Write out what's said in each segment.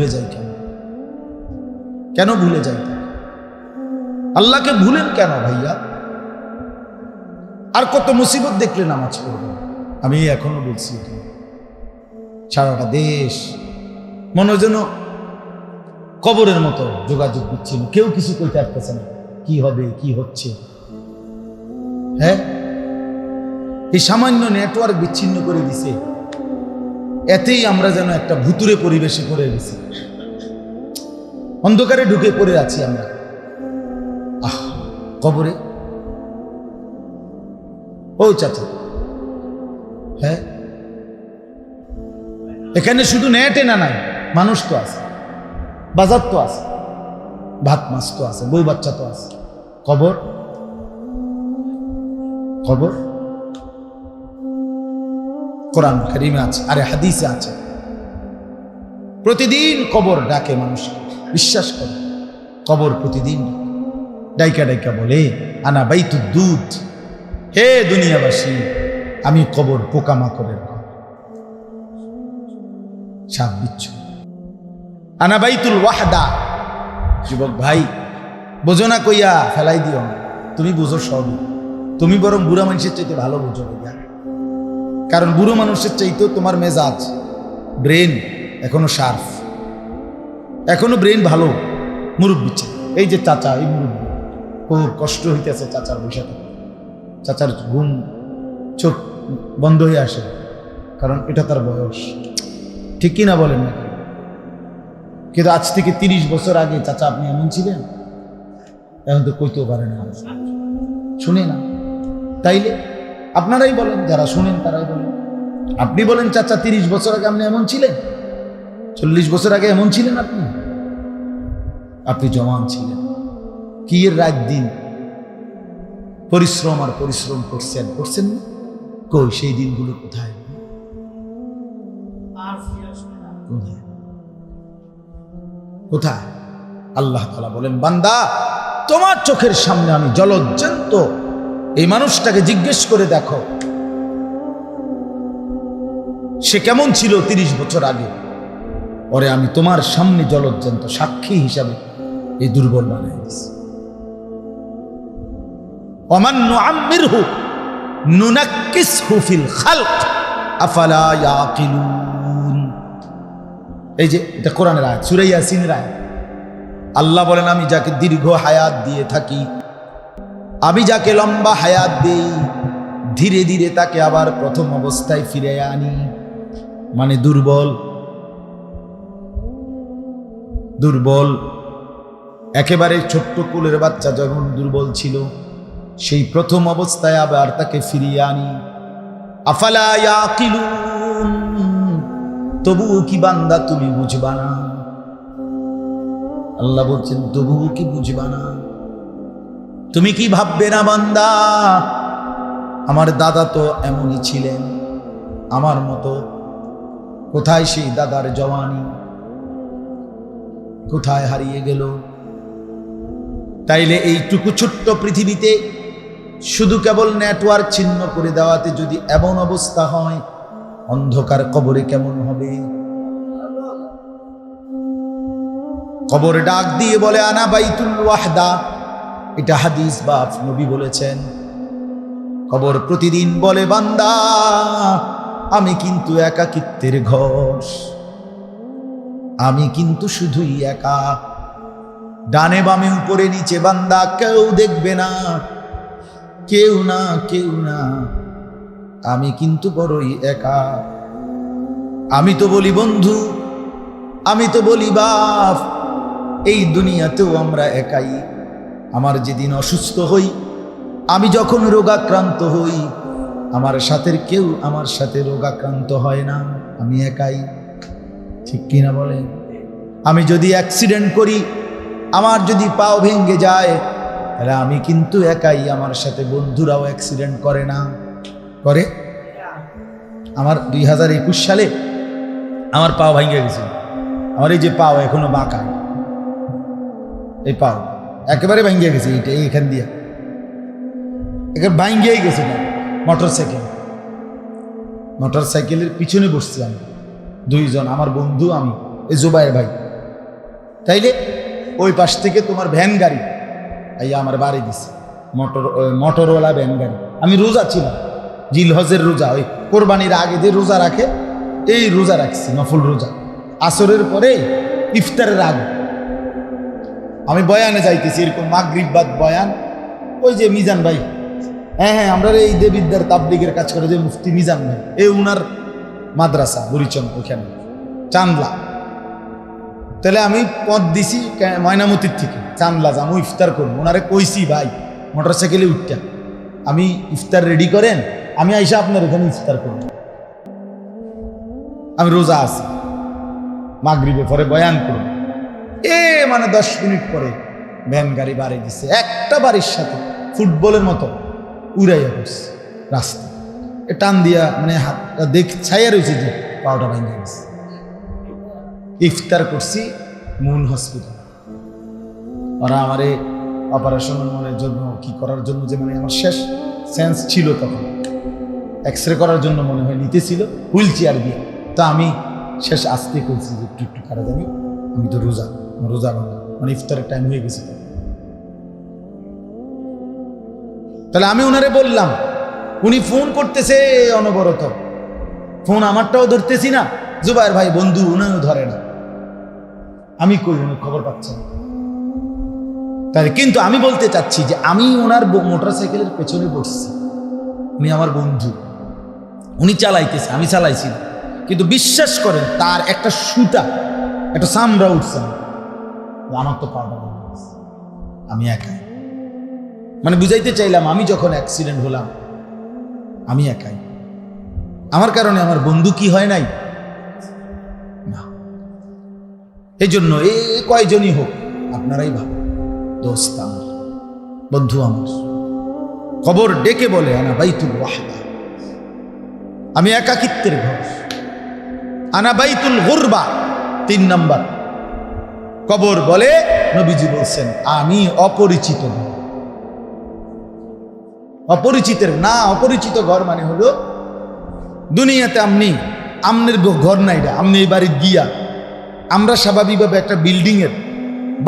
ভুলে যাই কেন? কেন ভুলে যাই আল্লাহকে ভুলেন কেন ভাইয়া? আর কত মুসিবত দেখলে নামাজ পড়বেন? আমি এখনও বলছি সারাটা দেশ মনে যেন কবরের মতো যোগাযোগ বিচ্ছিন্ন। কেউ কিছু কইতে পারতেছে না। কি হবে, কি হচ্ছে? হ্যাঁ? এই সামান্য নেটওয়ার্ক বিচ্ছিন্ন করে দিছে। এতেই আমরা যেন একটা ভুতুরে পরিবেশে পড়ে গেছি। অন্ধকারে ঢুকে পড়ে আছি আমরা। আহ, কবরে? ও চাচা। হ্যাঁ? এখানে শুধু নেটে না নাই, মানুষ তো আছে। বাজার তো আছে। ভাত, মাছ তো আছে, বউ বাচ্চা তো আছে। কবর? কবর? কোরআন কারিমে আছে, আরে হাদিসে আছে। প্রতিদিন কবর ডাকে মানুষ বিশ্বাস করে, কবর প্রতিদিন ডাইকা ডাইকা বলে, আনা বাইতু দুধ, হে দুনিয়াবাসী, আমি কবর পোকামাকড়ের সাপ বিচ্ছু। আনা বাইতুল ওয়াহদা। যুবক ভাই, বোঝো না কইয়া, ফেলাই দিও তুমি বুঝো সবই। তুমি বরং বুড়া মানুষের চাইতে ভালো বুঝো কারণ বুড়ো মানুষের চাইতেও তোমার মেজাজ ব্রেন এখনও শার্প এখনও ব্রেন ভালো, মুরব্বী এই যে চাচা, এই মুরব্বী, খুব কষ্ট হইতেছে চাচার বসে থাকে চাচার ঘুম, চোখ বন্ধ হয়ে আসে, কারণ এটা তার বয়স। ঠিক কিনা বলেন না কিন্তু আজ থেকে তিরিশ বছর আগে চাচা আপনি এমন ছিলেন? এখন তো কইতেও পারে না। শুনে না। তাইলে আপনারাই বলেন যারা শুনেন তারাই বলেন। আপনি বলেন চাচা তিরিশ বছর আগে আপনি এমন ছিলেন? চল্লিশ বছর আগে এমন ছিলেন আপনি? আপনি জওয়ান ছিলেন। কি রাত দিন? পরিশ্রম আর পরিশ্রম করছেন করছেন না? কই সেই দিনগুলো কোথায়? কোথায়? কোথায়? আল্লাহ তালা বলেন বান্দা তোমার চোখের সামনে আমি জলজ্জান্ত এই মানুষটাকে জিজ্ঞেস করে দেখো, সে কেমন ছিল তিরিশ বছর আগে? পরে আমি তোমার সামনে জলজ্জান্ত সাক্ষী হিসাবে এই দুর্বল দিছি। অমান্য আম্মির হুক নুনাক্কিস হুফিল খালক, আফালা এই যে, এটা কোরআনের আয়াত সুরাই ইয়াসিনের আয়াত। আল্লাহ বলেন, আমি যাকে দীর্ঘ হায়াত দিয়ে থাকি আমি যাকে লম্বা হায়াত দিই, ধীরে ধীরে তাকে আবার প্রথম অবস্থায় ফিরে আনি। মানে দুর্বল দুর্বল, একেবারে ছোট্ট কুলের বাচ্চা যখন দুর্বল ছিল, সেই প্রথম অবস্থায় আবার তাকে ফিরিয়ে আনি। আফালা তবুও কি বান্দা তুমি বুঝবা না? আল্লাহ বলছেন, তবুও কি বুঝবা না? তুমি কি ভাববে না, বান্দা? আমার দাদা তো এমনই ছিলেন। আমার মতো। কোথায় সেই দাদার জওয়ানি? কোথায় হারিয়ে গেল? তাইলে এইটুকু ছোট্ট পৃথিবীতে শুধু কেবল নেটওয়ার্ক ছিন্ন করে দেওয়াতে যদি এমন অবস্থা হয়, অন্ধকার কবরে কেমন হবে? কবর ডাক দিয়ে বলে, আনা বাইতুল ওয়াহদা। এটা হাদিস বা নবী বলেছেন। কবর প্রতিদিন বলে, বান্দা, আমি কিন্তু একাকিত্বের ঘর আমি কিন্তু শুধুই একা। ডানে বামে, উপরে নিচে, বান্দা, কেউ দেখবে না। কেউ না কেউ না। আমি কিন্তু বড়ই একা। আমি তো বলি, বন্ধু, আমি তো বলি, বাপ, এই দুনিয়াতেও আমরা একাই। আমার যেদিন অসুস্থ হই, আমি যখন রোগাক্রান্ত হই, আমার সাথের কেউ আমার সাথে রোগাক্রান্ত হয় না, আমি একাই। ঠিক কিনা বলেন? আমি যদি অ্যাক্সিডেন্ট করি, আমার যদি পাও ভেঙে যায়, তাহলে আমি কিন্তু একাই আমার সাথে বন্ধুরাও অ্যাক্সিডেন্ট করে না। করে? আমার দুই হাজার একুশ সালে আমার পাও ভেঙে গেছে আমার এই যে পাও এখনও বাঁকা। এই পাও। একেবারে ভেঙে গেছে এইটা, এইখান দিয়ে। একেবারে ভাঙ্গিয়েই গেছে না মোটর সাইকেল মোটর সাইকেলের পিছনে বসছি আমি, দুইজন, আমার বন্ধু, আমি, এই জুবাইর ভাই। তাইলে ওই পাশ থেকে তোমার ভ্যান গাড়ি আইয়া আমার বাড়ি দিছে, মোটর মোটরওয়ালা ভ্যান গাড়ি। আমি রোজা ছিলাম, জিলহজের রোজা, ওই কোরবানির আগে যে রোজা রাখে, এই রোজা রাখছি, নফল রোজা। আসরের পরে ইফতারের আগে। আমি বয়ানে যাইতেছি, এরকম মাগরিবাদ বয়ান। ওই যে মিজান ভাই। হ্যাঁ হ্যাঁ আমরা এই দেবিদ্যার তাবলিগের কাজ করে যে মুফতি মিজান ভাই। এ উনার মাদ্রাসা, বুড়িচন ওখানে চান্দলা। তাহলে আমি পথ দিছি ময়নামতির থেকে। চান্দলা যাব, ইফতার করব। ওনারে কইছি, ভাই মোটর সাইকেলে উঠটা আমি ইফতার রেডি করেন, আমি আইসা আপনার এখানে ইফতার করব। আমি রোজা আছি। মাগরিবে পরে বয়ান করব। এ মানে দশ মিনিট পরে ভ্যান গাড়ি বাড়ি দিছে। একটা বাড়ির সাথে ফুটবলের মতো উড়াইয়া পড়ছে রাস্তা। এ টান দিয়া মানে হাতটা দেখ ছাইয়া রয়েছে যে পাওটা ভাঙে গেছে। ইফতার করছি মুন হসপিটাল ওরা আমারে অপারেশনের মনের জন্য কি করার জন্য যে মানে আমার শেষ সেন্স ছিল তখন। এক্স রে করার জন্য মনে হয় নিতেছিল, হুইল চেয়ার দিয়ে। তা আমি শেষ আসতে করছি যে একটু একটু কারা জানি, আমি তো রোজা। রোজা ভাঙা মানে ইফতারের টাইম হয়ে গেছে। তাহলে আমি ওনারে বললাম, উনি ফোন করতেছে অনবরত। ফোন আমারটাও ধরতেছি না। জুবাইর ভাই, বন্ধু, উনিও ধরে না। আমি কই, উনি খবর পাচ্ছেন? তাই কিন্তু আমি বলতে চাচ্ছি যে আমি ওনার মোটর সাইকেলের পেছনে বসছি। উনি আমার বন্ধু। উনি চালাইতেছে, আমি চালাইছি কিন্তু বিশ্বাস করেন, তার একটা সুতা, একটা সামরা উঠছে। আমার তো আমি একাই। মানে বুঝাইতে চাইলাম, আমি যখন অ্যাক্সিডেন্ট হলাম, আমি একাই। আমার কারণে আমার বন্ধু কি হয় নাই? না। এই জন্য এ কয়জনই হোক, আপনারাই ভালো দোস্ত আমার, বন্ধু আমার। খবর ডেকে বলে আনা বাইতুল ওয়াহদা। আমি একাকিত্বের ঘর। আনা বাইতুল গুরবা, তিন নাম্বার। কবর বলে নবীজি বলছেন, আমি অপরিচিত অপরিচিতের না, অপরিচিত ঘর মানে হলো, দুনিয়াতে আমনি, আমনের ঘর নাই আমনি এই বাড়ি গিয়া, আমরা স্বাভাবিকভাবে একটা বিল্ডিংয়ের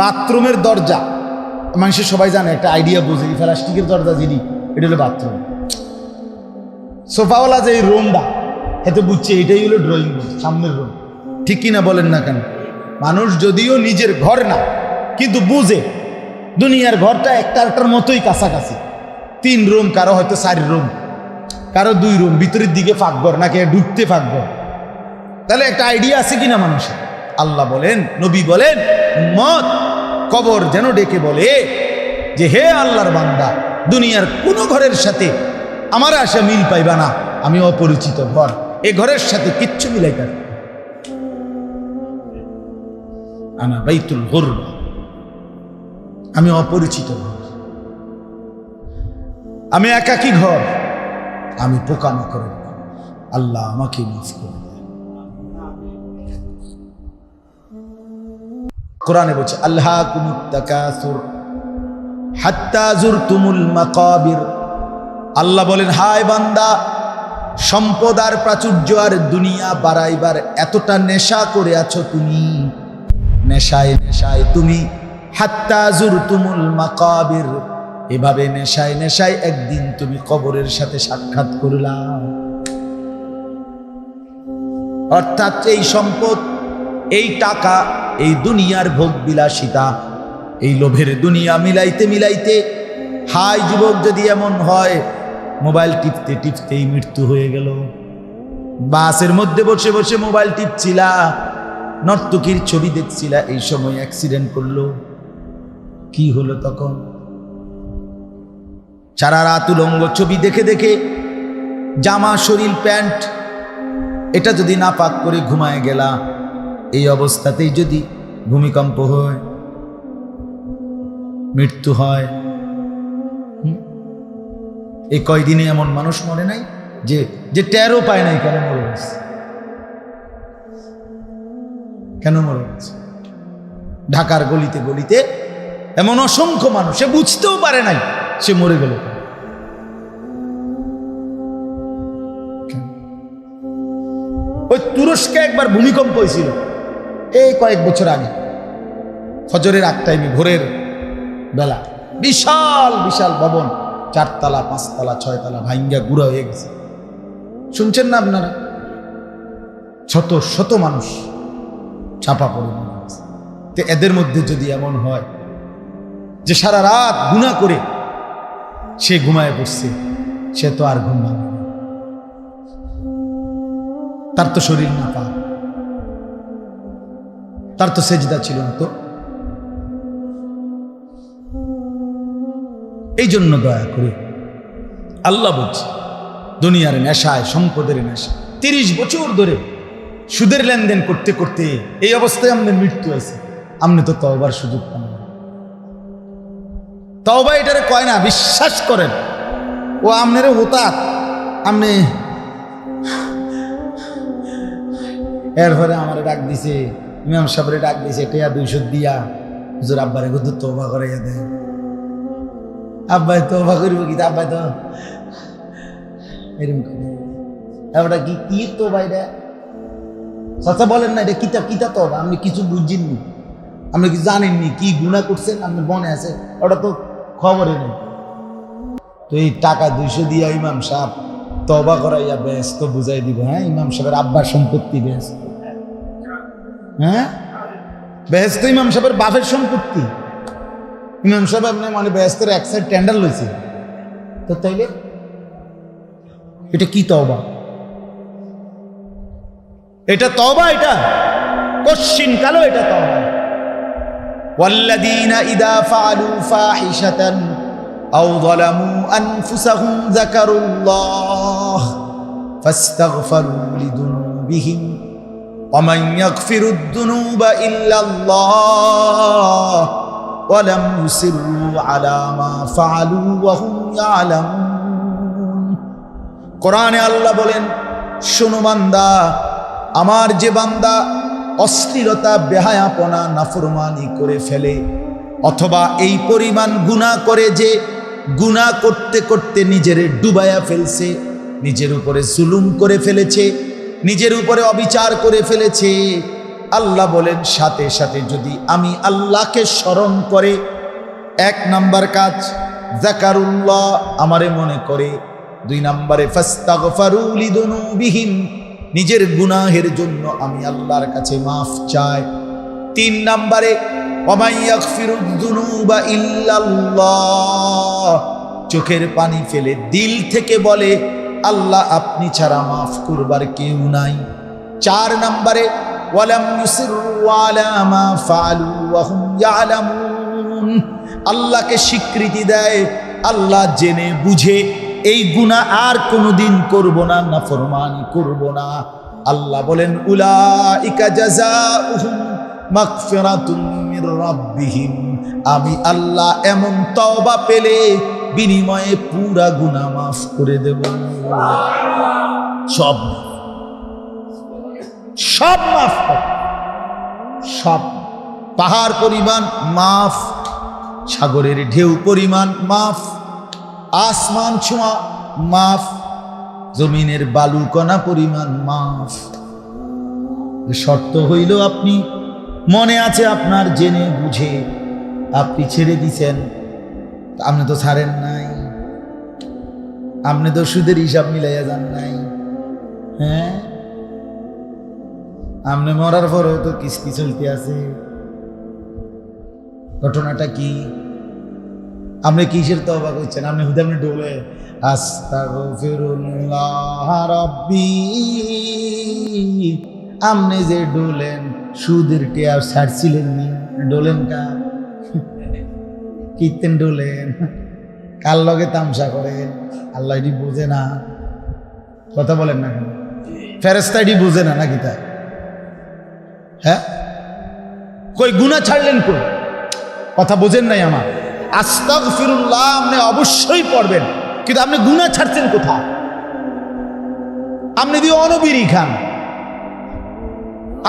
বাথরুমের দরজা, মানুষের সবাই জানে, একটা আইডিয়া বোঝে প্লাস্টিকের দরজা যিনি, এটা হলো বাথরুম। সোফাওয়ালা যে রুমটা এতে বুঝছে, এটাই হলো ড্রয়িং রুম সামনের রুম ঠিক কিনা বলেন না কেন? মানুষ যদিও নিজের ঘর না, কিন্তু বুঝে দুনিয়ার ঘরটা একটা একটার মতোই কাছাকাছি। তিন রুম, কারও হয়তো চার রুম, কারও দুই রুম, ভিতরের দিকে ফাঁকঘর নাকি ঢুকতে ফাঁকঘর তাহলে একটা আইডিয়া আছে কিনা মানুষের? আল্লাহ বলেন, নবী বলেন মত কবর যেন ডেকে বলে যে, হে আল্লাহর বান্দা, দুনিয়ার কোন ঘরের সাথে আমার আশা মিল পাইবা না। আমি অপরিচিত ঘর, এ ঘরের সাথে কিচ্ছু মিলাই আনা বাইতুল গরবা। আমি অপরিচিত ঘর আমি একাকী ঘর। আমি পোকামাকড়ের ঘর। আল্লাহ আমাকে মাফ করে কোরআনে বলছে আল্লাহ কুমুত্তাকাসুর হাত্তা জুরতুমুল মাকাবির। আল্লাহ বলেন, হায় বান্দা, সম্পদ আর প্রাচুর্য আর দুনিয়া বাড়াইবার এতটা নেশা করে আছো তুমি। নেশায় নেশায় তুমি হাত্তা জুরতুমুল মাকাবির। এভাবে নেশায় নেশায় একদিন তুমি কবরের সাথে সাক্ষাৎ করলাম অর্থাৎ এই সম্পদ, এই টাকা, এই দুনিয়ার ভোগ বিলাসিতা এই লোভের দুনিয়া মিলাইতে মিলাইতে, হাই যুবক যদি এমন হয়, মোবাইল টিপতে টিপতেই মৃত্যু হয়ে গেল। বাসের মধ্যে বসে বসে মোবাইল টিপছিলা। নর্তকীর ছবি দেখছিলা, এই সময় অ্যাক্সিডেন্ট করল। কি হলো তখন? সারা রাত উলঙ্গ ছবি দেখে দেখে জামা, শরীর, প্যান্ট, এটা যদি না পাক করে ঘুমায় গেলা, এই অবস্থাতেই যদি ভূমিকম্প হয়, মৃত্যু হয়? এই কয়দিনে এমন মানুষ মরে নাই যে যে টেরও পায় নাই কেন মরে গেছে কেন মরে গেছে? ঢাকার গলিতে গলিতে এমন অসংখ্য মানুষ সে বুঝতেও পারে নাই সে মরে গেল? ওই তুরস্কে একবার ভূমিকম্প হয়েছিল, এই কয়েক বছর আগে। ফজরের আগ টাইমে ভোরের বেলা, বিশাল বিশাল ভবন, চারতলা, পাঁচতলা, ছয়তলা ভাইঙ্গা গুড়া হয়ে গেছে। শুনছেন না আপনারা? শত শত মানুষ চাপা পড়ে তো এদের মধ্যে যদি এমন হয় যে সারা রাত গুণা করে সে ঘুমায় পড়ছে সে তো আর ঘুম। তার তো শরীর না পা তার তো সেজদা ছিল তো। এই জন্য দয়া করে আল্লাহ বলছে, দুনিয়ার নেশায়, সম্পদের নেশা তিরিশ বছর ধরে সুদের লেনদেন করতে করতে এই অবস্থায় আমাদের মৃত্যু হয়েছে। আপনি তো তওবার সুযোগ পান তওবা এটারে কয় না, বিশ্বাস করেন। ও আমনেরে হতাত। আপনি এরপরে আমার ডাক দিছে, ইমাম সাহেবের ডাক দিছে, টেয়া দুইশো দিয়া। হুজুর আব্বারে গুদু তোবা করাইয়া দেয় আব্বাই তোবা করব কি আব্বাই তো এরকম করে। কি কি তো বাইরে চাচা বলেন না, এটা কিতা কিতা তো আপনি কিছু বুঝছেননি আপনি কি জানেননি কি গুণা করছেন? আপনি মনে আছে? ওটা তো খবরে নেই। তো এই টাকা দুইশো দিয়া ইমাম সাহেব তবা করাইয়া ব্যস্ত বুঝাই দিব হ্যাঁ? ইমাম সাহেবের আব্বার সম্পত্তি ব্যস্ত। হ্যাঁ? ব্যস্ত ইমাম সাহেবের বাপের সম্পত্তি। ইমাম সাহেব আপনি মানে ব্যস্তের এক সাইড টেন্ডার লইছে। তো তাইলে? এটা কি তওবা? এটা তওবা এটা কশ্চিন কালো এটা তওবা والذين إذا فعلوا فاحشة أو ظلموا أنفسهم ذكروا الله فاستغفروا لذنوبهم ومن يغفر الذنوب إلا الله ولم يسروا على ما فعلوا وهم يعلمون কোরআনে আল্লাহ বলেন শোনো বান্দা আমার যে বান্দা অশ্লীলতা বেহায়াপনা, নাফরমানি করে ফেলে, অথবা এই পরিমাণ গুনাহ করে যে গুনাহ করতে করতে নিজের ডুবায়া ফেলছে, নিজের উপরে জুলুম করে ফেলেছে, নিজের উপরে অবিচার করে ফেলেছে, আল্লাহ বলেন, সাথে সাথে যদি আমি আল্লাহকে স্মরণ করে, এক নাম্বার কাজ জাকারুল্লাহ আমারে মনে করে, দুই নাম্বারে ফাস্তাগফারুলিদুনুবিহিম নিজের গুনাহের জন্য আমি আল্লাহর কাছে মাফ চাই। তিন নাম্বারে চোখের পানি ফেলে দিল থেকে বলে, আল্লাহ আপনি ছাড়া মাফ করবার কেউ নাই। চার নাম্বারে আল্লাহকে স্বীকৃতি দেয়, আল্লাহ জেনে বুঝে এই গুণা আর কোনোদিন করব না না ফরমানি করব না। আল্লাহ বলেন রাব্বিহিম। আমি আল্লাহ এমন তওবা পেলে বিনিময়ে পুরা গুনাহ মাফ করে দেব। সব সব মাফ সব। পাহাড় পরিমাণ মাফ, সাগরের ঢেউ পরিমাণ মাফ। আসমান ছোঁয়া, মাফ। জমিনের বালুকণা পরিমাণ মাফ। শর্ত হইল আপনি, মনে আছে আপনার জেনে বুঝে, আপনি ছেড়ে দিছেন। আপনি তো ছাড়েন নাই। আপনি তো সুদের হিসাব মিলাইয়া যান নাই। হ্যাঁ? আপনি মরার পরেও তো কিস্তি চলতে আছে। ঘটনাটা কি? আপনি কিসের তবা করছেন? আপনি হুদে আপনি রাব্বি। আপনি যে ডোলেন, সুদের টিয়া ছাড়ছিলেন নি। ডোলেন কা কীর্তেন ডোলেন। কার লগে তামসা করেন? আল্লাহ এটি বোঝে না। কথা বলেন না কেন? ফেরেস্তা এটি বোঝে না নাকি তাই? হ্যাঁ? কই গুণা ছাড়লেন কই? কথা বোঝেন নাই আমার। আস্তাক ফিরুল্লাহ আপনি অবশ্যই পড়বেন। কিন্তু আপনি গুণা ছাড়ছেন কোথায়? আপনি দিয়ে অনবিরি খান।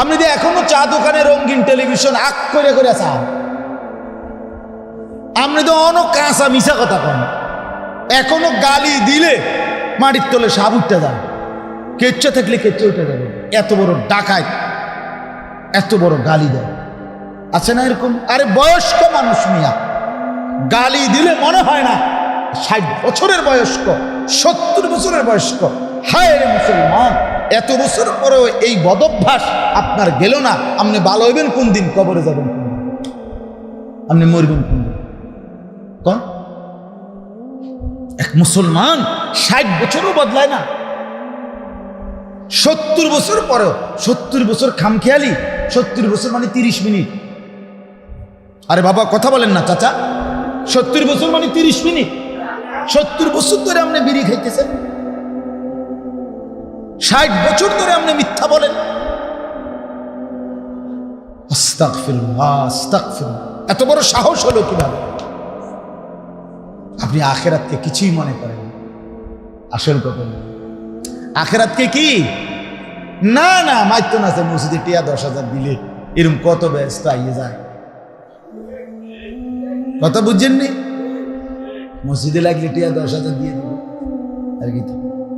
আপনি দিয়ে এখনও চা দোকানে রঙিন টেলিভিশন আক করে করে চান। আপনি তো অন কাঁচা মিশা কথা কন। এখনও গালি দিলে মাটির তলে সাপ উঠতে যান কেচ্চা থাকলে কেচ্চে উঠে যাবে। এত বড় ডাকায় এত বড় গালি দেয়। আছে না এরকম? আরে বয়স্ক মানুষ মিয়া। গালি দিলে মনে হয় না। ষাট বছরের বয়স্ক, সত্তর বছরের বয়স্ক। হায় মুসলমান, এত বছর পরেও এই বদভ্যাস আপনার গেল না। আপনি ভালো হইবেন কোন দিন, কবরে যাবেন আপনি মরবেন কোন দিন? কোন? এক মুসলমান ষাট বছরও বদলায় না। সত্তর বছর পরেও, সত্তর বছর খামখেয়ালি, সত্তর বছর মানে তিরিশ মিনিট। আরে বাবা, কথা বলেন না, চাচা। সত্তর বছর মানে তিরিশ মিনিট। সত্তর বছর ধরে আপনি বিড়ি খাইতেছেন। ষাট বছর ধরে আপনি মিথ্যা বলেন। এত বড় সাহস হলো কীভাবে? আপনি আখেরাতকে কিছুই মনে করেন আসল কথা। আখেরাতকে কি? না না, মাইতো না মসজিদে টিয়া দশ হাজার দিলে এরকম কত ব্যস্ত আইয়ে যায়। কথা বুঝছেননি মসজিদে লাগলে টিয়া দশ হাজার দিয়ে দেবো। আর কি।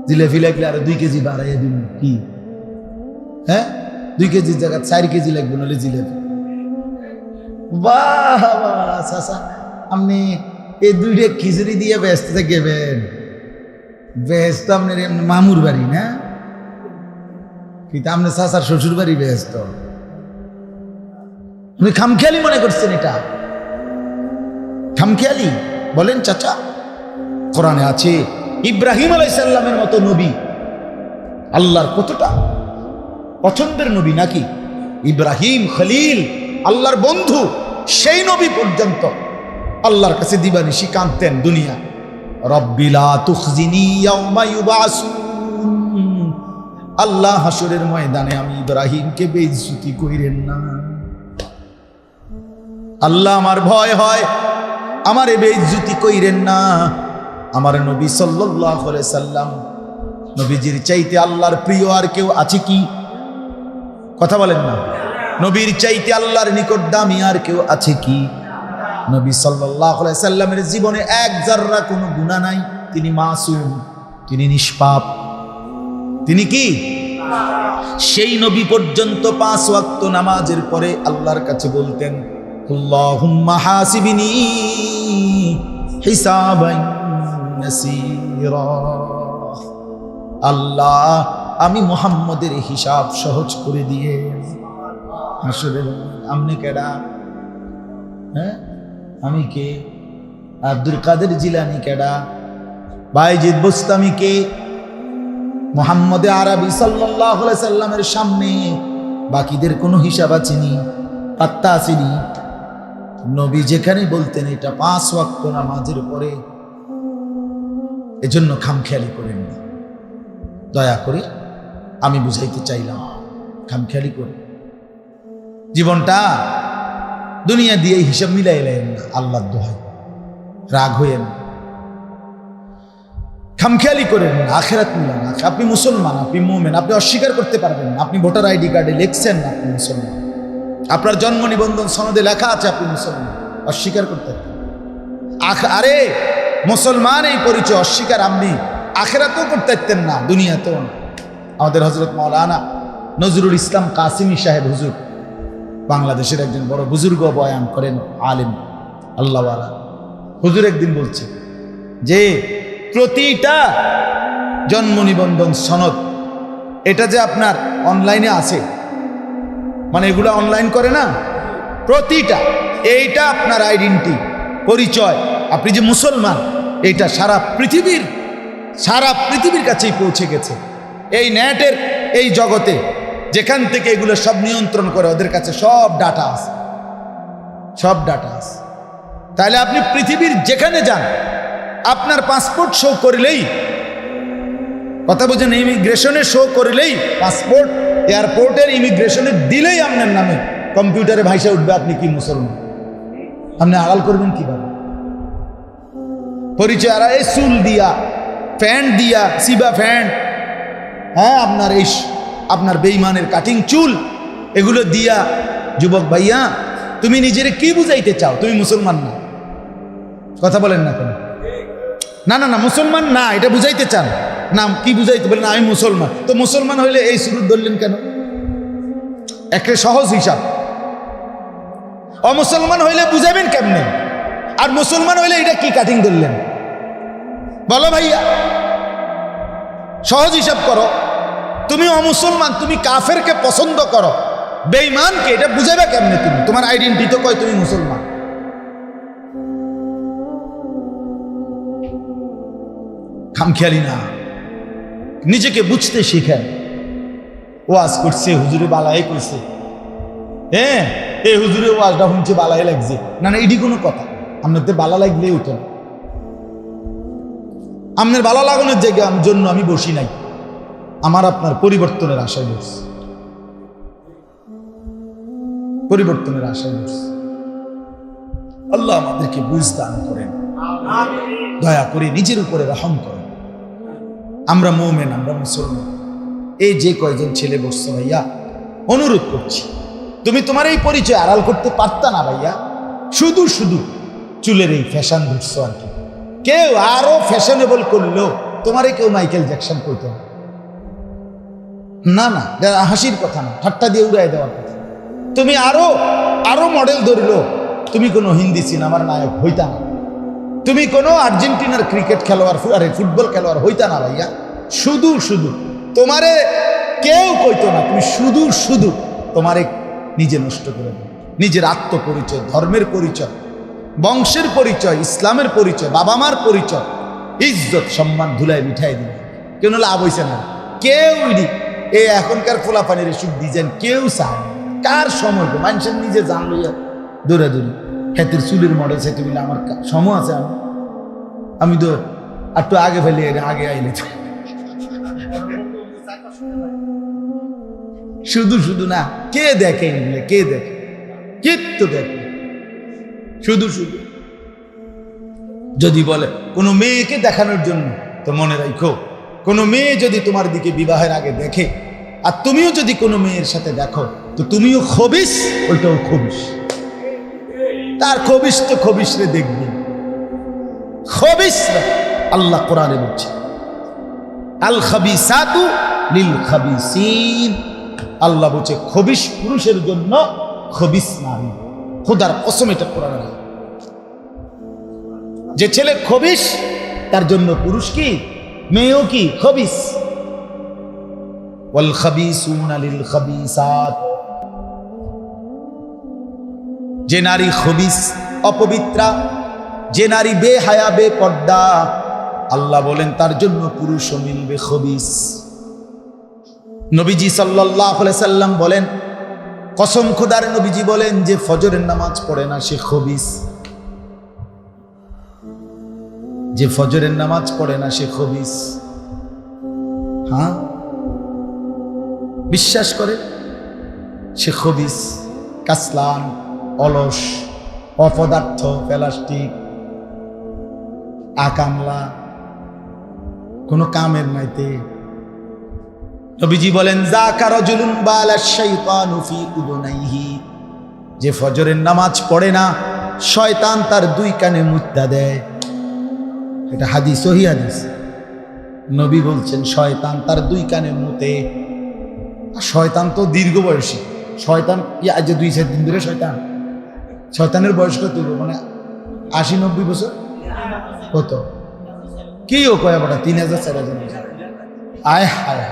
জিলেপি লাগলে আরও দুই কেজি বাড়াইয়া দিব। কি? হ্যাঁ? দুই কেজির জায়গা চার কেজি লাগবে নাহলে জিলেপি বাহ বাহ আপনি এই দুইটা খিচুড়ি দিয়ে ব্যস্ত থাকবেন। ব্যস্ত আপনার মামুর বাড়ি, না? কিন্তু আপনার চাচার শ্বশুর বাড়ি ব্যস্ত। আপনি খামখেয়ালি মনে করছেন এটা। খামখেয়ালি বলেন, চাচা, কোরআনে আছে, ইব্রাহিম আলাইসাল্লামের মতো নবী। আল্লাহর কতটা পছন্দের নবী নাকি? ইব্রাহিম খলিল, আল্লাহর বন্ধু, সেই নবী পর্যন্ত। আল্লাহর কাছে দিবানিশি কাঁদতেন দুনিয়া। রব্বিলা আল্লাহ হাসরের ময়দানে আমি ইব্রাহিমকে বেইজ্জতি কইরেন না। আল্লাহ আমার ভয় হয় আমার এ বেইজ্জতি কইরেন না। আমার নবী আলাইহি সাল্লাম নবীজির চাইতে আল্লাহর প্রিয় আর কেউ আছে কি? কথা বলেন না। নবীর চাইতে আল্লাহর নিকট দামি আর কেউ আছে কি? নবী সাল্লামের জীবনে এক জাররা কোনো গুনাহ নাই। তিনি মাসুম, তিনি নিষ্পাপ। তিনি কি? সেই নবী পর্যন্ত পাঁচ ওয়াক্ত নামাজের পরে আল্লাহর কাছে বলতেন, আল্লাহুম্মা হাসিবিনি। হিসাবান ইয়াসীরা আল্লাহ, আমি মোহাম্মদের হিসাব সহজ করে দিয়ে আসলে আমনে কেডা? হ্যাঁ? আমি কে? আব্দুল কাদের জিলানি কেডা? বাইজিদ বুস্তামি কে? মোহাম্মদে আরবি সাল্লাহ সাল্লামের সামনে বাকিদের কোনো হিসাব আছেনি পাত্তা আসেনি নবী যেখানে বলতেন, এটা পাঁচ ওয়াক্ত নামাজের পরে। এজন্য খামখেয়ালি করেন না। দয়া করে আমি বুঝাইতে চাইলাম, খামখেয়ালি করে জীবনটা দুনিয়া দিয়ে হিসাব মিলাই এলেন না আল্লাহ দোহাই। রাগ হইয়েন খামখেয়ালি করেন না, আখেরাত মিলান আপনি মুসলমান, আপনি মোমেন, আপনি অস্বীকার করতে পারবেন না। আপনি ভোটার আইডি কার্ডে লিখছেন আপনি মুসলমান। আপনার জন্ম নিবন্ধন সনদে লেখা আছে আপনি মুসলমান, অস্বীকার করতে আখ- আরে, মুসলমান এই পরিচয় অস্বীকার আপনি আখেরাতেও করতে পারতেন না, দুনিয়াতেও না। আমাদের হজরত মৌলানা নজরুল ইসলাম কাসিমি সাহেব হুজুর, বাংলাদেশের একজন বড় বুজুর্গ বয়ান করেন, আলেম, আল্লাহওয়ালা। হুজুর একদিন বলছে যে, প্রতিটা জন্ম নিবন্ধন সনদ, এটা যে আপনার অনলাইনে আছে মানে এগুলো অনলাইন করে না? প্রতিটা, এইটা আপনার আইডেন্টি পরিচয়। আপনি যে মুসলমান, এইটা সারা পৃথিবীর সারা পৃথিবীর কাছেই পৌঁছে গেছে। এই নেটের, এই জগতে, যেখান থেকে এগুলো সব নিয়ন্ত্রণ করে, ওদের কাছে সব ডাটা আছে। সব ডাটা আছে। তাহলে আপনি পৃথিবীর যেখানে যান, আপনার পাসপোর্ট শো করলেই, কথা বলছেন ইমিগ্রেশনে শো করলেই পাসপোর্ট এয়ারপোর্টের ইমিগ্রেশনে দিলেই আপনার নামে কম্পিউটারে ভাইসা উঠবে, আপনি কি মুসলমান? আপনি আড়াল করবেন কীভাবে? পরিচয় আর এই চুল দিয়া ফ্যান্ট দিয়া, সিবা ফ্যান্ট হ্যাঁ আপনার এই আপনার বেইমানের কাটিং চুল, এগুলো দিয়া, যুবক ভাইয়া, তুমি নিজের কি বুঝাইতে চাও? তুমি মুসলমান না। কথা বলেন না কেন? না না না, মুসলমান না, এটা বুঝাইতে চান। না কি বুঝাইতে বলেন আমি মুসলমান। তো মুসলমান হইলে এই শুরু ধরলেন কেন? একটা সহজ হিসাব। অমুসলমান হইলে বুঝাবেন কেমনে? আর মুসলমান হইলে এটা কি কাটিং ধরলেন? বলো ভাইয়া। সহজ হিসাব করো। তুমি অমুসলমান, তুমি কাফেরকে পছন্দ করো। বেঈমানকে এটা বুঝাবে কেমনে তুমি? তোমার আইডেন্টি তো কয় তুমি মুসলমান? খামখেয়ালি না। নিজেকে বুঝতে শিখেন ওয়াজ করছে হুজুরে বালাই কইছে হ্যাঁ এই হুজুরে ওয়াজটা শুনছে বালাই লাগছে। না না এটি কোনো কথা। আপনাদের বালা লাগলেই হতো না। আপনার বালা লাগানোর জায়গায় জন্য আমি বসি নাই। আমার আপনার পরিবর্তনের আশায় বসছি। পরিবর্তনের আশায় বসছি। আল্লাহ আমাদেরকে বুঝ দান করেন দয়া করে নিজের উপরে রহম করেন। আমরা মৌমেন, আমরা মুসলমান। এই যে কয়জন ছেলে বসছে ভাইয়া, অনুরোধ করছি, তুমি তোমার এই পরিচয় আড়াল করতে পারতা না ভাইয়া? শুধু শুধু চুলের এই ফ্যাশন ধরছো আর কি। কেউ আরও ফ্যাশনেবল করলেও তোমারে কেউ মাইকেল জ্যাকসন করতে না। না হাসির কথা না, ঠাট্টা দিয়ে উড়াই দেওয়ার কথা। তুমি আরও আরও মডেল ধরলো তুমি কোনো হিন্দি সিনেমার নায়ক হইতা না। তুমি কোনো আর্জেন্টিনার ক্রিকেট খেলোয়াড় আরে, ফুটবল খেলোয়াড় হইতা না ভাইয়া। শুধু শুধু। তোমারে কেউ কইতো না, তুমি শুধু শুধু তোমারে নিজে নষ্ট করে দাও নিজের আত্মপরিচয়, ধর্মের পরিচয়, বংশের পরিচয়, ইসলামের পরিচয় বাবা মার পরিচয়, ইজ্জত, সম্মান ধুলায় মিঠাই দিবে। কেন লাভ হইছে না। কেউ ইডি এ এখনকার ফোলাফানির এসব ডিজাইন কেউ চায় কার সময় মানুষের নিজে জান লইয়া দৌড়া হাতের চুলের মডেল সেটি বলে, আমার সময় আছে আমি আমি তো একটু আগে ফেলে আগে আইলে শুধু শুধু না, কে দেখে এগুলো? কে দেখে? কে কিত্তু দেখে? শুধু শুধু। যদি বলে, কোনো মেয়েকে দেখানোর জন্য তো মনে রাখো কোনো মেয়ে যদি তোমার দিকে বিবাহের আগে দেখে, আর তুমিও যদি কোনো মেয়ের সাথে দেখো, তো তুমিও খবিস, ওইটাও খবিস। তার খবিস তো খবিস রে দেখবে। খবিস আল্লাহ কোরআনে বলছে, আল খাবিসাতু লিল খাবিসিন। আল্লাহ বলছে খবিস পুরুষের জন্য খবিস নারী। খোদার কসম এটা কোরআনে। যে ছেলে খবিস, তার জন্য পুরুষ কি, মেয়েও কি, খবিস। ওয়াল খাবিসুনা লিল খাবিসাত। যে নারী খবিস অপবিত্রা, যে নারী বে হায়া বে পর্দা আল্লাহ বলেন তার জন্য পুরুষও মিলবে খবিস। নবীজি সাল্লাহ সাল্লাম বলেন, কসম খোদার নবীজি বলেন যে ফজরের নামাজ পড়ে না সে খবিস। যে ফজরের নামাজ পড়ে না সে খবিস। হ্যাঁ? বিশ্বাস করে সে খবিস, কাসলান। অলস, অপদার্থ, প্লাস্টিক, আকামলা, কোনো কামের নাইতে। নবীজি বলেন যা কারও জুলুম উদনাইহি যে ফজরের নামাজ পড়ে না, শয়তান তার দুই কানে মুদ্রা দেয়। এটা হাদিস ওহি হাদিস। নবী বলছেন, শয়তান তার দুই কানে মুতে। শয়তান তো দীর্ঘ বয়সী। শয়তান আজ দুই চার দিন ধরে শয়তান। শয়তানের বয়স কত? মানে আশি, নব্বই বছর? কত? কি ও কয়া বটা? তিন হাজার, চার হাজার বছর। আয় হায়।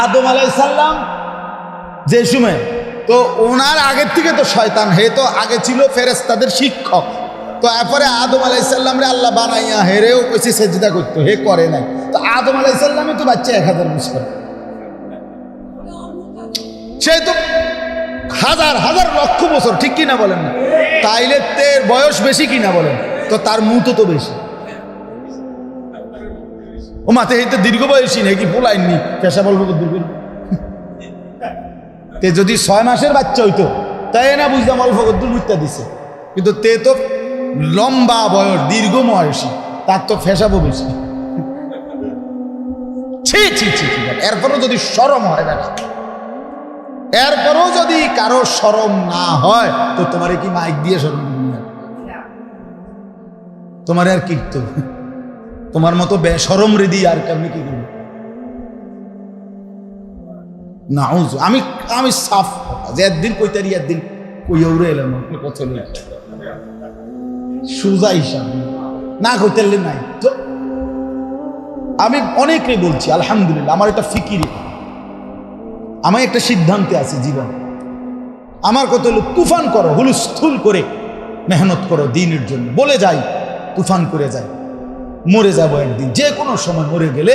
আদম আলাইসাল্লাম যে সময়, তো ওনার আগের থেকে তো শয়তান, হে তো আগে ছিল ফেরেস্তাদের শিক্ষক। তো এরপরে আদম আলাইসাল্লাম রে আল্লাহ বানাইয়া হেরেও কইছে সেজদা করতো। হে করে নাই। তো আদম আলাইসাল্লামই তো বাচ্চা এক হাজার বছর। সে তো হাজার হাজার লক্ষ বছর ঠিক কিনা বলেন না তাইলে তের বয়স বেশি কিনা বলেন তো তার মুতো তো বেশি ও মাথে হইতে দীর্ঘ বয়সী নাকি পোলাইননি পেশা বলব দীর্ঘ তে যদি ছয় মাসের বাচ্চা হইতো তাই না বুঝলাম অল্প কদ্দুর মুত্যা দিছে কিন্তু তে তো লম্বা বয়স দীর্ঘ বয়সী তার তো ফেসাবো বেশি ছি ছি ছি এরপরও যদি সরম হয় বেটা এরপরও কারও সরম না হয়, তো তোমারে কি মাইক দিয়ে সরম তোমার আর কীর্তন তোমার মতো বেসরম রেদি আর কেমনি কি করব? না আমি আমি সাফ কথা। যে একদিন একদিন উড়ে এলাম লেট সুজা হিসাব। না নাই। তো আমি অনেককে বলছি, আলহামদুলিল্লাহ, আমার একটা ফিকিরি। আমার একটা সিদ্ধান্তে আছে জীবন। আমার কত হলো তুফান করো, হুলস্থুল করে মেহনত করো দিনের জন্য। বলে যাই, তুফান করে যাই, মরে যাব একদিন। যে কোনো সময় মরে গেলে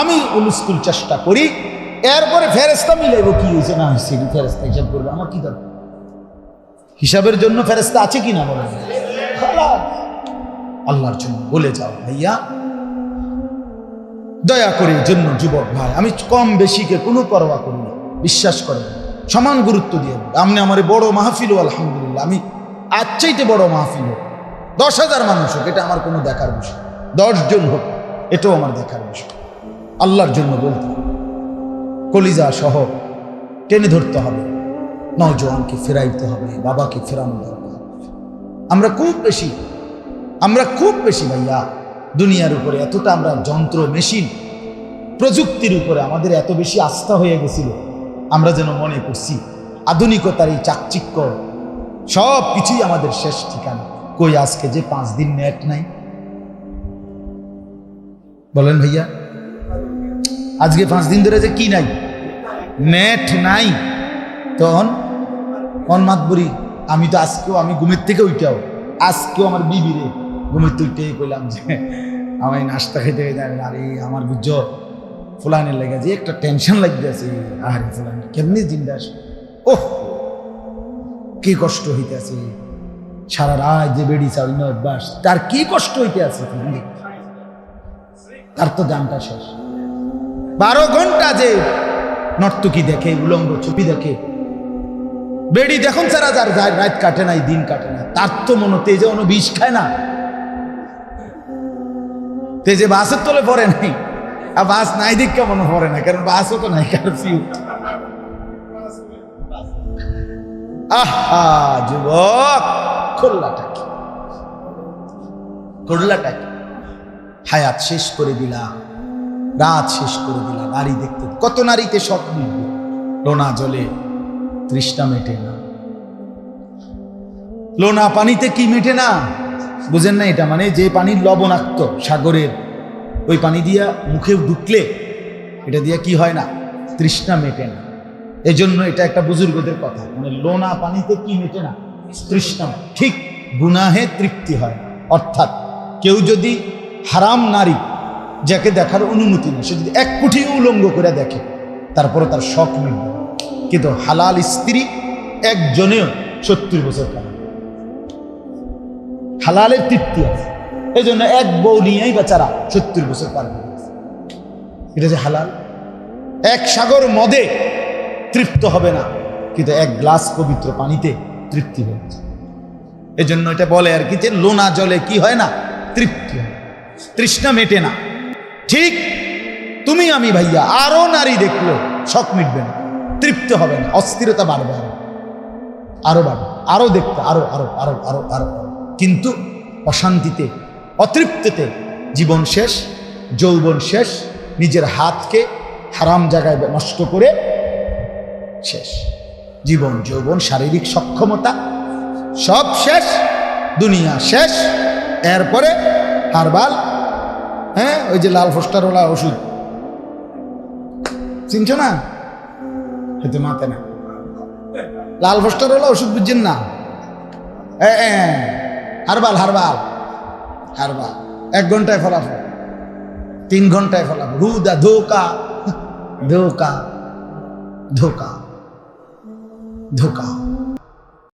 আমি হুলস্থুল চেষ্টা করি, এরপরে ফেরেস্তা মিলাইব কি হয়েছে? না হয়েছে ফেরেস্তা হিসাব করবে। আমার কি দরকার? হিসাবের জন্য ফেরেস্তা আছে কি না বলেন আল্লাহর জন্য। বলে যাও, ভাইয়া। দয়া করে জন্য, যুবক ভাই, আমি কম বেশিকে কোনো পরোয়া করি না। বিশ্বাস করেন। সমান গুরুত্ব দিয়ে। আপনি আমার বড় মাহফিল আলহামদুলিল্লাহ। আমি আজ চাইতে বড় মাহফিল হোক। দশ হাজার মানুষ হোক, এটা আমার কোনো দেখার বিষয়। দশজন হোক, এটাও আমার দেখার বিষয়। আল্লাহর জন্য বলতে। কলিজা সহ টেনে ধরতে হবে। নওজোয়ানকে ফেরাইতে হবে, বাবাকে ফেরানো দরকার। আমরা খুব বেশি, আমরা খুব বেশি ভাইয়া, দুনিয়ার উপরে এতটা আমরা যন্ত্র, মেশিন, প্রযুক্তির উপরে আমাদের এত বেশি আস্থা হয়ে গেছিল। আমরা যেন মনে করছি, আধুনিকতার এই চাকচিক্য, সব কিছুই আমাদের শেষ ঠিকানা। কই আজকে যে পাঁচ দিন নেট নাই? বলেন ভাইয়া, আজকে পাঁচ দিন ধরে যে কি নাই? নেট নাই। তখন কন মাতবরি, আমি তো আজকেও, আমি ঘুমের থেকে উঠাও আজকেও আমার বিবিরে ঘুমের থেকে উঠেই কইলাম যে আমি নাস্তা খেতে খেতে আরে আমার বুঝছ? ফুলানের লেগে যে একটা টেনশন লাগতে আছে আরে ফুলান, কেমনি জিন্দা আসে ওহ, কি কষ্ট হইতে আছে সারা রাত যে বেড়ি চাউল না অভ্যাস তার কি কষ্ট হইতে আছে তার তো দামটা শেষ। বারো ঘণ্টা যে নর্তকী দেখে, উলঙ্গ ছবি দেখে, বেড়ি দেখুন সারা যার যায়, রাত কাটে নাই, দিন কাটে না তার তো মনে তেজে অনু বিষ খায় না। তেজে বাসের তলে পড়ে নাই। আর বাস নাই দিক কেমন পড়ে না, কারণ বাসও তো নাই কারফিউ আহা, যুবক খোল্লাটা কি? খোল্লাটা কি? হায়াত শেষ করে দিলাম রাত শেষ করে দিলাম নারী দেখতে কত নারীতে সব মিলবে লোনা জলে তৃষ্ণা মেটে না। লোনা পানিতে কি মেটে না? বুঝেন না এটা মানে যে পানির লবণাক্ত সাগরের ওই পানি দিয়া মুখে ঢুকলে এটা দিয়া কি হয় না? তৃষ্ণা মেটে না। এই জন্য এটা একটা বুজুর্গদের কথা। মানে লোনা পানিতে কি মেটে না? তৃষ্ণা ঠিক গুনাহে তৃপ্তি হয় অর্থাৎ কেউ যদি হারাম নারী, যাকে দেখার অনুমতি নেই, সে যদি এক কুঠি উলঙ্গ করে দেখে তারপরে তার শখ মিলবে কিন্তু হালাল স্ত্রী একজনেও সত্তর বছর কাল হালালের তৃপ্তি আছে। এই জন্য এক বউ নিয়েই বেচারা সত্তর বছর পার করে গেছে। এটা যে হালাল? এক সাগর মদে তৃপ্ত হবে না, কিন্তু এক গ্লাস পবিত্র পানিতে তৃপ্তি হয়েছে এই জন্য এটা বলে আর কি যে লোনা জলে কি হয় না? তৃপ্তি হয়। তৃষ্ণা মেটে না। ঠিক তুমি আমি ভাইয়া, আরও নারী দেখল শখ মিটবে না, তৃপ্ত হবে না, অস্থিরতা বাড়বে আরও। আরও বাড়বে, আরও দেখতে আরও আরও আরও আরও আরও। কিন্তু অশান্তিতে অতৃপ্তিতে জীবন শেষ যৌবন শেষ নিজের হাতকে হারাম জায়গায় নষ্ট করে শেষ। জীবন যৌবন শারীরিক সক্ষমতা সব শেষ দুনিয়া শেষ এরপরে হারবাল হ্যাঁ ওই যে লাল ফোস্টারওয়ালা ওষুধ। চিনছ না? হয়তো মাতে না। লাল ফোস্টারওয়ালা ওষুধ বুঝছেন না? এ, হারবাল হারবাল। হারবাল এক ঘন্টায় ফলাফল। তিন ঘন্টায় ফলাফল। রুদা ধোকা। ধোকা। ধোকা। ধোকা।